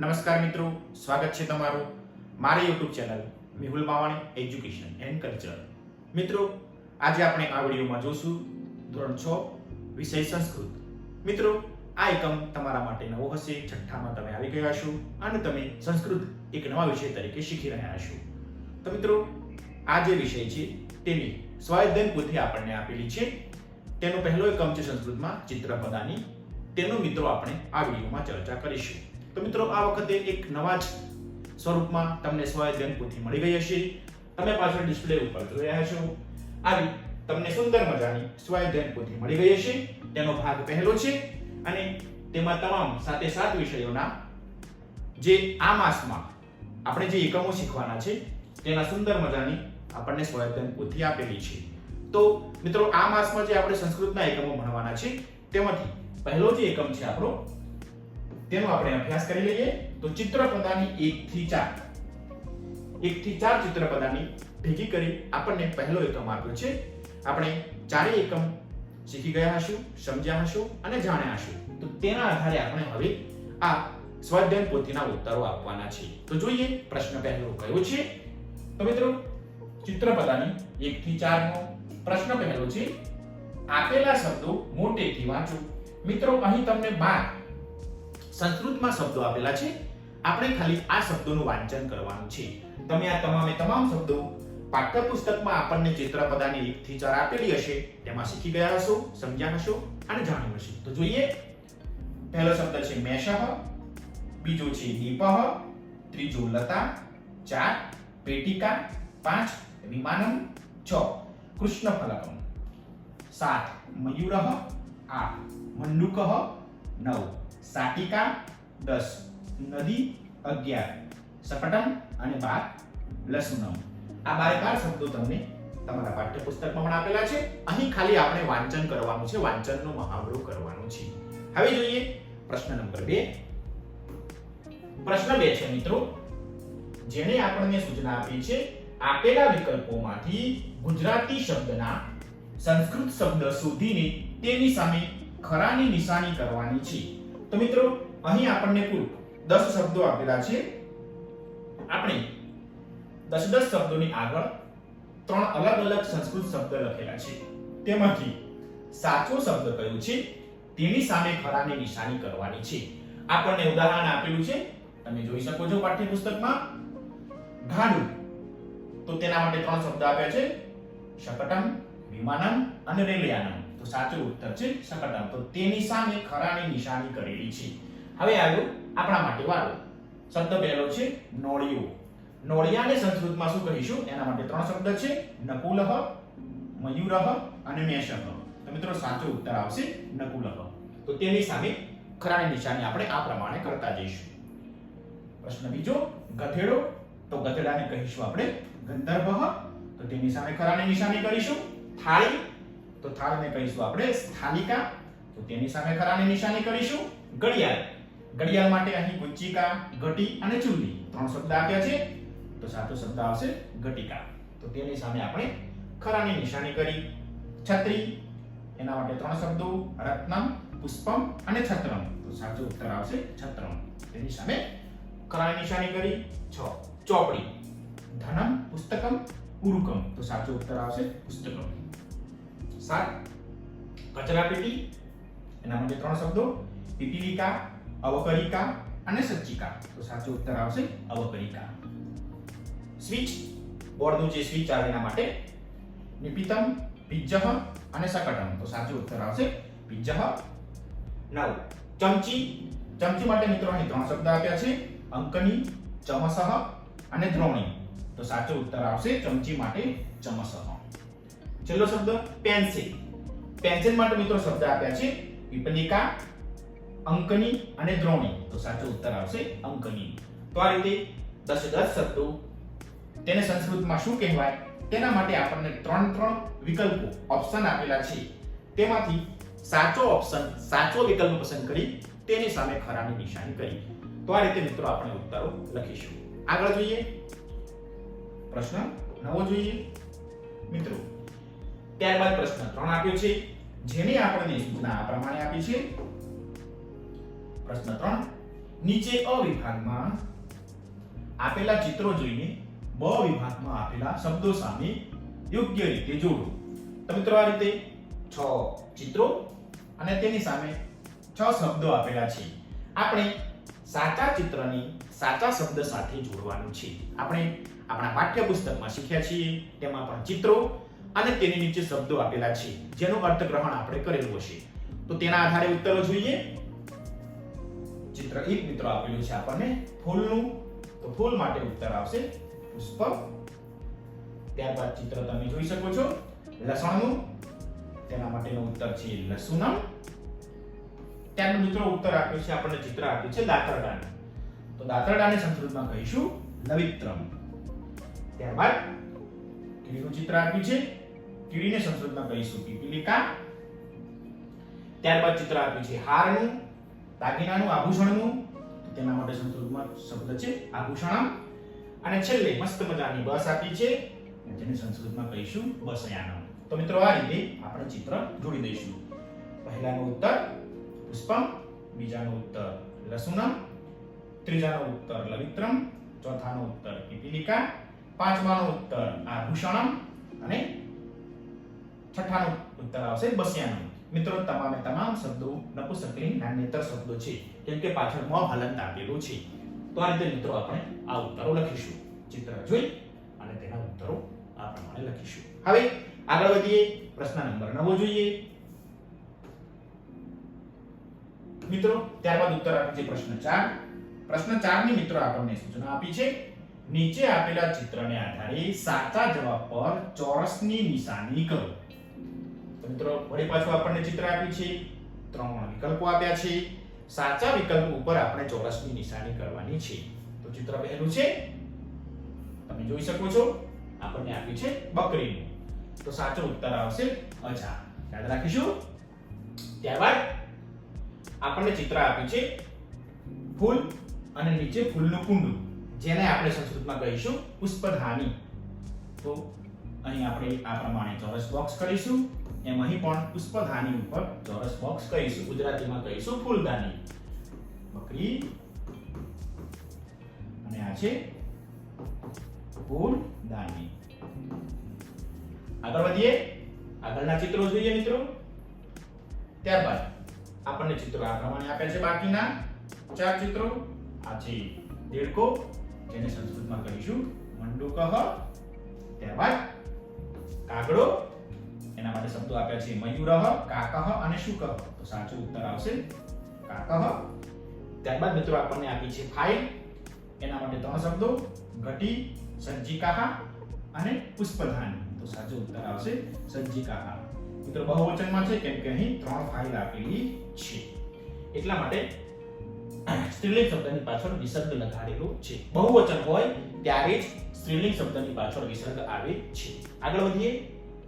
નમસ્કાર મિત્રો, સ્વાગત છે તમારું મારી YouTube channel Mehul Mavani education and culture મિત્રો, આજે આપણે આ વિડીયોમાં જોશું ધોરણ છ, વિષય સંસ્કૃત. મિત્રો, આ એકમ તમારા માટે નવો હશે, છઠ્ઠામાં તમે આવી ગયા છો અને તમે સંસ્કૃત એક નવા વિષય તરીકે શીખી રહ્યા છો તો મિત્રો, આ જે વિષય છે, તેની સ્વાધ્યાયન પોથી આપણને આપેલી છે. તેનો પહેલો એકમ છે સંસ્કૃતમાં ચિત્રપદાની તેનો મિત્રો આપણે આ વિડીયોમાં ચર્ચા કરીશું. તો મિત્રો, આ વખતે એક નવા જ સ્વરૂપમાં તમને સ્વાધ્યાયન પોથી મળી ગઈ હશે. તમે પાછળ ડિસ્પ્લે ઉપર જોઈ રહ્યા છો. આવી તમને સુંદર મજાની સ્વાધ્યાયન પોથી મળી ગઈ હશે. તેનો ભાગ પહેલો છે અને તેમાં તમામ સાતે સાત વિષયોના જે આ માસમાં આપણે જે એકમો શીખવાના છે, તેના સુંદર મજાની આપણને સ્વાયત્તન પોથી આપેલી છે. તો મિત્રો, આ માસમાં જે આપણે સંસ્કૃતના એકમો ભણવાના છે, તેમાંથી પહેલો જે એકમ છે આપણો તેનો આપણે અભ્યાસ કરી લઈએ. તો ચિત્રપદાની 1 થી 4 1 થી 4 ચિત્રપદાની ભેગી કરી આપણને પહેલો એકમ આપ્યો છે. આપણે ચારેય એકમ શીખી ગયા હશું, સમજ્યા હશું અને જાણ્યા હશું. તો તેના આધારે આપણે હવે આ સ્વાધ્યાય પોથીના ઉત્તરો આપવાના છે. તો જોઈએ પ્રશ્ન પહેલો કયો છે. તો મિત્રો ચિત્રપદાની 1 થી 4 નો પ્રશ્ન પહેલો છે. આપેલા શબ્દો મોટેથી વાંચો. મિત્રો, અહીં તમને 12 સંસ્કૃતમાં શબ્દો આપેલા છે. આપણે ખાલી આ શબ્દોનું વાંચન કરવાનું છે. તમે આ તમામે તમામ શબ્દો પાઠ્યપુસ્તકમાં આપણને ચિત્રપદાની 1 થી 4 આપેલી હશે, તેમાં શીખી ગયા હશો, સમજ્યા હશો અને જાણ્યું હશે. તો જોઈએ. પહેલો શબ્દ છે મેષહ બીજો છે દીપઃ, ત્રીજો લતા, ચાર પેટિકા, પાંચ વિમાનમ, છ કૃષ્ણ ફલકમ સાત મયુરહ આઠ મંડુકહ નવ સાટિકા દસ, નદી અગિયાર, સપટમ અને બાર, લસુનમ. આ બારે બાર શબ્દો તમને તમારા પાઠ્યપુસ્તકમાં પણ આપેલા છે. અહીં ખાલી આપણે વાંચન કરવાનું છે, વાંચનનો મહાવરો કરવાનો છે. હવે જોઈએ પ્રશ્ન નંબર બે. પ્રશ્ન બે છે મિત્રો. જેને આપણને સૂચના આપી છે, આપેલા વિકલ્પોમાંથી ગુજરાતી શબ્દના સંસ્કૃત શબ્દ શોધીને તેની સામે ખરાની નિશાની કરવાની છે. તો મિત્રો, અહીં આપણને કુલ 10 શબ્દો આપેલા છે. આપણે 10 10 શબ્દોની આગળ ત્રણ અલગ અલગ સંસ્કૃત શબ્દ લખેલા છે. તેમાંથી સાચો શબ્દ કયો છે? તેની સામે ખરાની નિશાની કરવાની છે. આપણને ઉદાહરણ આપેલું છે. તમે જોઈ શકો છો પાઠ્યપુસ્તકમાં. ગાડું તો તેના માટે ત્રણ શબ્દ આપ્યા છે. શકટમ, વિમાનમ અને રેલયાનમ. તો સાચો ઉત્તર છે શકટમ તો તેની સામે ખરાની નિશાની કરેલી છે. હવે આવ્યો આપણા માટે વારો. શબ્દ પહેલો છે નોળિયો. નોળિયાને સંસ્કૃતમાં શું કહીશું? એના માટે ત્રણ શબ્દ છે નકુલહ, મયુરહ અને મેષહ. તો મિત્રો સાચો ઉત્તર આવશે નકુલહ. તો તેની સામે ખરાની નિશાની આપણે આ પ્રમાણે કરતા જઈશું. પ્રશ્ન બીજો, ગધેડો. તો ગધેડાને કહીશું આપણે ગંધર્ભ તો તેની સામે ખરાની નિશાની કરીશું. થાળી તો થાળને કહીશું આપણે સ્થાલિકા તો તેની સામે ખરાની નિશાની કરીશું. ઘડિયાળ. ઘડિયાળ માટે અહીં ગુચ્ચિકા, ઘટી અને ચૂલી. ત્રણ શબ્દ આપ્યા છે. તો સાચો શબ્દ આવશે ઘટિકા. તો તેની સામે આપણે ખરાની નિશાની કરી. છત્રી. એના માટે ત્રણ શબ્દો. રત્નમ, પુષ્પમ અને છત્રમ. તો સાચો ઉત્તર આવશે છત્રમ. તેની સામે ખરાની નિશાની કરી. છ. ચોપડી. ધનમ, પુસ્તકમ, ઉરુકમ. તો સાચો ઉત્તર આવશે પુસ્તકમ. સાત. કચરા પેટી, એના માટે ત્રણ શબ્દો પીપીલિકા અવકરિકા અને સચ્ચિકા તો સાચો ઉત્તર આવશે અવકરિકા. સ્વિચ, બોર્ડનું જે સ્વિચ આવે એના માટે નિપિતમ, પિજ્જહ અને શકટમ તો સાચો ઉત્તર આવશે પિજ્જહ. નવ. ચમચી. ચમચી માટે મિત્રો અહીં ત્રણ શબ્દ આપ્યા છે. અંકની, ચમસહ અને દ્રોણી. તો સાચો ઉત્તર આવશે ચમચી માટે ચમસહ. છેલ્લો શબ્દ પેન્સિલ પેન્સિલ માટે મિત્રો શબ્દ આપ્યા છે પીપલિકા અંકની અને દ્રોણી. તો સાચો ઉત્તર આવશે અંકની. તો આ રીતે દસ દસ શબ્દો તેને સંસ્કૃતમાં શું કહેવાય? તેના માટે આપણને ત્રણ ત્રણ વિકલ્પો ઓપ્શન આપેલા છે. તેમાંથી સાચો ઓપ્શન સાચો વિકલ્પ પસંદ કરી, તેની સામે ખરાની નિશાની કરી. તો આ રીતે મિત્રો આપણે ઉત્તરો લખીશું. આગળ જોઈએ. પ્રશ્ન નવો જોઈએ. મિત્રો ત્યારબાદ પ્રશ્ન ત્રણ આપ્યો છે. જેને આપણને સૂચના આ પ્રમાણે આપી છે. પ્રશ્ન ત્રણ. નીચે અ વિભાગમાં આપેલા ચિત્રો જોઈને બ વિભાગમાં આપેલા શબ્દો સામે યોગ્ય રીતે જોડો. તો મિત્રો આ રીતે છ ચિત્રો અને તેની સામે છ શબ્દો આપેલા છે. આપણે સાચા ચિત્રને સાચા શબ્દ સાથે જોડવાનું છે. આપણે આપણા પાઠ્યપુસ્તકમાં શીખ્યા છીએ. તેમાં પણ ચિત્રો અને તેની નીચે શબ્દો આપેલા છે, જેનું અર્થગ્રહણ આપણે કરેલું હશે. તો તેના આધારે ઉત્તરો જોઈએ. ચિત્ર એક મિત્રો આપેલું છે આપણને ફૂલનું. તો ફૂલ માટે ઉત્તર આવશે પુષ્પ. ત્યારબાદ ચિત્ર તમે જોઈ શકો છો, લસણનું. તેના માટેનો ઉત્તર છે લસુનમ. ત્યારબાદ મિત્રો ઉત્તર આપ્યો છે, આપણને ચિત્ર આપ્યું છે દાતરડાનું. તો દાતરડાને સંસ્કૃતમાં કહીશું લવિત્રમ. ત્યારબાદ કીડીનું ચિત્ર આપ્યું છે? કીડીને સંસ્કૃતમાં કહીશું પીપીલિકા ત્યારબાદ ચિત્ર આપ્યું છે હારનું, દાગીનાનું, આભૂષણનું. તેના માટે સંસ્કૃતમાં શબ્દ છે આભૂષણમ. અને છેલ્લે મસ્ત મજાની બસ આપી છે. જેને સંસ્કૃતમાં કહીશું બસયાનમ. તો મિત્રો આ રીતે આપણે ચિત્ર જોડી દઈશું. પહેલાનો ઉત્તર, પુષ્પમ. બીજાનો ઉત્તર, લસુનમ. ત્રીજાનો ઉત્તર, લવિત્રમ. ચોથાનો ઉત્તર પીપીલિકા પાંચમાનો ઉત્તર, આભૂષણમ. અને છઠ્ઠાનો ઉત્તર આવશે બસ્યાનમ મિત્રો, તમામે તમામ શબ્દો નપુસકલિંગ નાન્યતર શબ્દો છે. કેમ કે પાછળ મ હલંત આપેલું છે. તો આ રીતે મિત્રો આપણે આ ઉત્તરો લખીશું. ચિત્ર જોઈ અને તેના ઉત્તરો આ પ્રમાણે લખીશું. હવે આગળ વધીએ. પ્રશ્ન નંબર નવો જોઈએ. મિત્રો, ત્યારબાદ ઉત્તર આપે છે પ્રશ્ન 4 પ્રશ્ન 4 ની મિત્રો આપણને સૂચના આપી છે. નીચે આપેલા ચિત્રને આધારે સાચા જવાબ પર ચોરસની નિશાની કરો. મિત્રો વળી પાછું આપણને ચિત્ર આપ્યું છે. ત્રણ વિકલ્પો આપ્યા છે. સાચા વિકલ્પ ઉપર આપણે ચોરસની નિશાની કરવાની છે. તો ચિત્ર પહેલું છે. તમે જોઈ શકો છો, આપણને આપ્યું છે બકરીનું. તો સાચો ઉત્તર આવશે અજા યાદ રાખીશું. ત્યારબાદ આપણને ચિત્ર આપ્યું છે ફૂલ અને નીચે ફૂલનું કુંડું, જેને આપણે સંસ્કૃતમાં કહીશું પુષ્પધાની. તો અહીં આપણે આ પ્રમાણે ચોરસ બોક્સ કરીશું. એમ અહીં પણ પુષ્પધાની ઉપર ચોરસ બોક્સ કહીશું. ગુજરાતીમાં કહીશું ફૂલદાની બકરી. અને આ છે ફૂલદાની આગળ વધીએ. આગળના ચિત્રો જોઈએ મિત્રો. ત્યારબાદ આપણને ચિત્રો આ પ્રમાણે આપ્યા છે બાકીના ચાર ચિત્રો. આ છે દેડકો, જેને સંસ્કૃતમાં કહીશું મંડુકહ. ત્યારબાદ કાગડો. એના માટે શબ્દો આપ્યા છે મયુરહ કાકહ અને શુકહ તો સાચો ઉત્તર આવશે કાકહ ત્યારબાદ મિત્રો આપણને આપી છે ફાઇલ. એના માટે ત્રણ શબ્દો, ઘટી સંજિકાહ અને પુષ્પધાની. તો સાચો ઉત્તર આવશે સંજિકાહ મિત્રો બહુવચનમાં છે કેમ કે અહીં ત્રણ ફાઇલ આપેલી છે. એટલા માટે સ્ત્રીલિંગ શબ્દની પાછળ વિસર્ગ લગાડેલો છે. બહુવચન હોય ત્યારે જ સ્ત્રીલિંગ શબ્દની પાછળ વિસર્ગ આવે છે. આગળ વધીએ.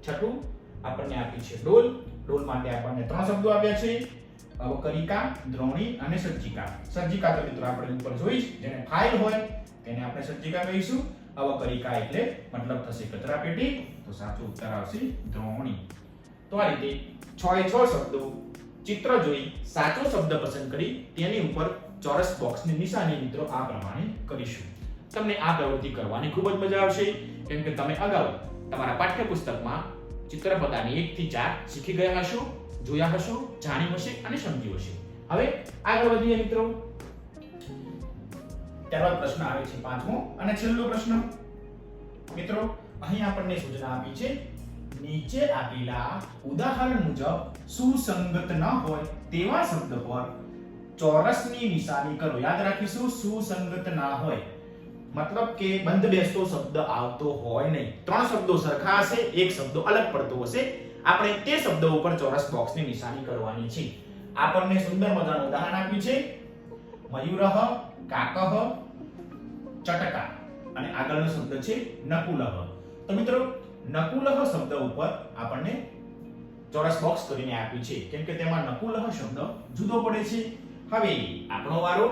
છઠ્ઠું આપણને આપી છે ડોલ. ડોલ માટે આપણને ત્રણ શબ્દો આપ્યા છે. અવકરિકા દ્રોણી અને સજ્જિકા. સજ્જિકા તો મિત્રો આપણે ઉપર જોઈ જ, જેને ફાઇલ હોય તેને આપણે સજ્જિકા કહીશું. અવકરિકા એટલે મતલબ થશે કચરા પેટી તો સાચો ઉત્તર આવશે દ્રોણી. તો આ રીતે છ એ છ શબ્દો ચિત્ર જોઈ સાચો શબ્દ પસંદ કરી તેની ઉપર ચોરસ બોક્સની નિશાની મિત્રો આ પ્રમાણે કરીશું. તમને આ પ્રવૃત્તિ કરવાની ખૂબ જ મજા આવશે. કેમ કે તમે અગાઉ તમારા પાઠ્યપુસ્તકમાં ચિત્રપદાની એક થી ચાર શીખી ગયા હશો, જોયા હશો જાણી હશે અને સમજ્યું હશે. હવે આગળ વધીએ મિત્રો. ત્યારબાદ પ્રશ્ન આવે છે પાંચમો અને છેલ્લો પ્રશ્ન. મિત્રો, અહીં આપણને સૂચના આપી છે, નીચે આપેલા ઉદાહરણ મુજબ સુસંગત ન હોય તેવા શબ્દ પર ચોરસની નિશાની કરો. યાદ રાખીશું, સુસંગત ના હોય. મતલબ કે બંધ બેસતો શબ્દ આવતો હોય નહીં. ત્રણ શબ્દો સરખા હશે, એક શબ્દો અલગ પડતો હશે. આપણે તે શબ્દો ઉપર ચોરસ બોક્સની નિશાની કરવાની છે. આપણને સુંદર મજાનું ઉદાહરણ આપ્યું છે. મયુરહ કાકહ ચટકા. અને આગળનો શબ્દ છે નકુલહ તો મિત્રો નકુલહ શબ્દ ઉપર આપણને ચોરસ બોક્સ કરીને આપ્યું છે. કેમ કે તેમાં નકુલહ શબ્દ જુદો પડે છે. હવે આપણો વારો.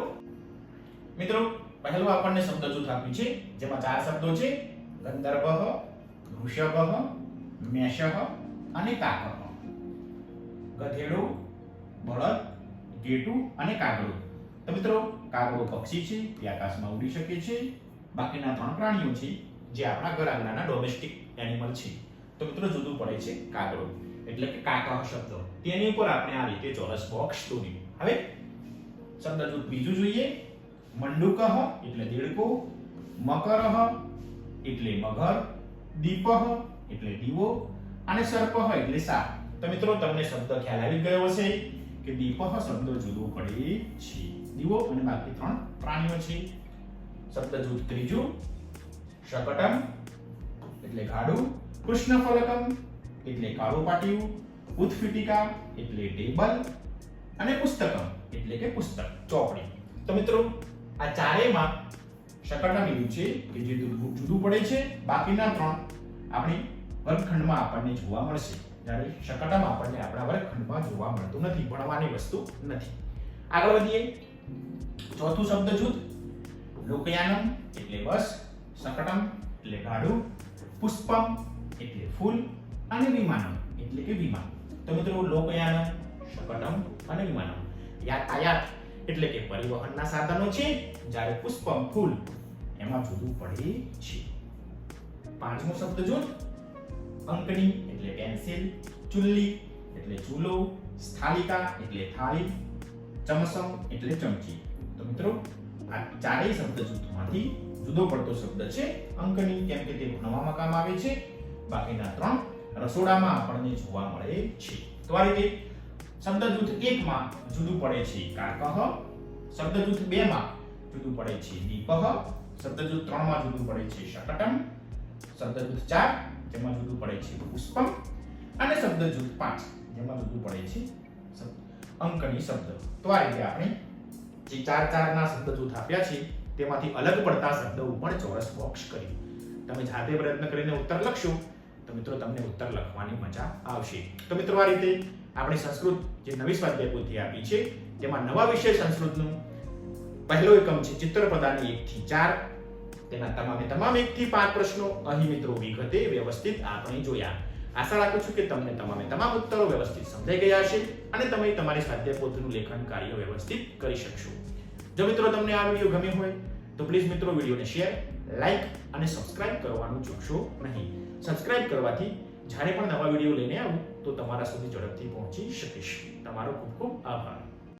મિત્રો પહેલું આપણને શબ્દ જૂથ આપ્યું છે, જેમાં ચાર શબ્દો છે, ગંધર્વઃ વૃષભઃ મેષઃ અને કાકઃ. ગધેડું, બળદ, ગેટું અને કાગડો. તો મિત્રો, કાગડો પક્ષી છે, તે આકાશમાં ઉડી શકે છે. બાકીના ત્રણ પ્રાણીઓ છે, જે આપણા ઘર આંગણાના ડોમેસ્ટિક એનિમલ છે. તો મિત્રો, જુદું પડે છે કાગડો. એટલે કે કાકા શબ્દ. તેની ઉપર આપણે આ રીતે ચોરસ બોક્સ દોર્યું હવે, શબ્દ જૂથ બીજું જોઈએ. મંડુકહ એટલે દેડકો મકરહ એટલે મગર દીપહ એટલે દીવો અને સર્પહ એટલે સાપ. તો મિત્રો, તમને શબ્દ ખ્યાલ આવી ગયો હશે કે દીપહ શબ્દ જુદો પડે છે. દીવો અને બાકી ત્રણ પ્રાણીઓ છે. શબ્દ જૂથ ત્રીજું, શકટમ એટલે ગાડું કૃષ્ણ ફલકમ એટલે કાળું પાટિયું, ઉત્ફિટિકા એટલે ટેબલ અને પુસ્તકમ એટલે કે પુસ્તક, ચોપડી. તો મિત્રો આ ચારેયમાં શકટમ એવું છે કે જે જુદું પડે છે, બાકીના ત્રણ આપણી વર્ગખંડમાં આપણને જોવા મળશે. જ્યારે શકટમ આપણને આપણા વર્ગખંડમાં જોવા મળતું નથી, ભણવાની વસ્તુ નથી. આગળ વધીએ. ચોથું શબ્દ જૂથ. લોકયાનમ એટલે બસ શકટમ એટલે ગાડું, પુષ્પમ એટલે ફૂલ અને વિમાનમ એટલે કે વિમાન. તો મિત્રો, લોકયાનમ શકટમ અને વિમાનમ. યાતાયાત એટલે કે પરિવહનના સાધનો છે, જ્યારે પુષ્પમ ફૂલ, એમાં જુદું પડે છે. પાંચમો શબ્દ જો અંકણી એટલે પેન્સિલ ચુલ્લી એટલે ચૂલો, સ્થાલિકા એટલે થાળી, ચમસમ એટલે ચમચી. તો મિત્રો, આ ચારેય શબ્દ જૂથમાંથી જુદો પડતો શબ્દ છે, અંકણી, કેમ કે તે ભણવામાં કામ આવે છે. બાકીના ત્રણ રસોડામાં આપણને જોવા મળે છે. તો આ રીતે શબ્દ જૂથ એકમાં જુદું પડે છે કાકહ શબ્દ જૂથ બે માં જુદું પડે છે દીપહ શબ્દ જૂથ ત્રણમાં જુદું પડે છે શકટમ શબ્દ જૂથ ચાર, જેમાં જુદું પડે છે પુષ્પમ. અને શબ્દ જૂથ પાંચ, જેમાં જુદું પડે છે અંકની શબ્દ. તો આ રીતે આપણે જે ચાર ચારના શબ્દ જૂથ આપ્યા છે, તેમાંથી અલગ પડતા શબ્દો ઉપર ચોરસ બોક્સ કર્યું. તમે જાતે પ્રયત્ન કરીને ઉત્તર લખશો. તો મિત્રો, તમને ઉત્તર લખવાની મજા આવશે. તો મિત્રો, આ રીતે આપણે સંસ્કૃત જે નવી સ્વાધ્યાય પોથી આપી છે, તેમાં નવા વિષય સંસ્કૃતનું પહેલો એકમ છે ચિત્રપદાની એક થી ચાર. તેના તમામે તમામ એક થી પાંચ પ્રશ્નો અહીં મિત્રો વિગતે વ્યવસ્થિત આપણે જોયા. આશા રાખું છું કે તમને તમામે તમામ ઉત્તરો વ્યવસ્થિત સમજાઈ ગયા હશે અને તમે તમારી સ્વાધ્યાય પોથીનું લેખન કાર્ય વ્યવસ્થિત કરી શકશો. જો મિત્રો તમને આ વીડિયો ગમ્યો હોય, તો પ્લીઝ મિત્રો વિડીયોને શેર, લાઈક અને સબસ્ક્રાઇબ કરવાનું ચૂકશો નહીં. સબસ્ક્રાઇબ કરવાથી જ્યારે પણ નવા વીડિયો લઈને આવું તો તમારા સુધી ઝડપથી પહોંચી શકીશ. તમારો ખૂબ ખૂબ આભાર.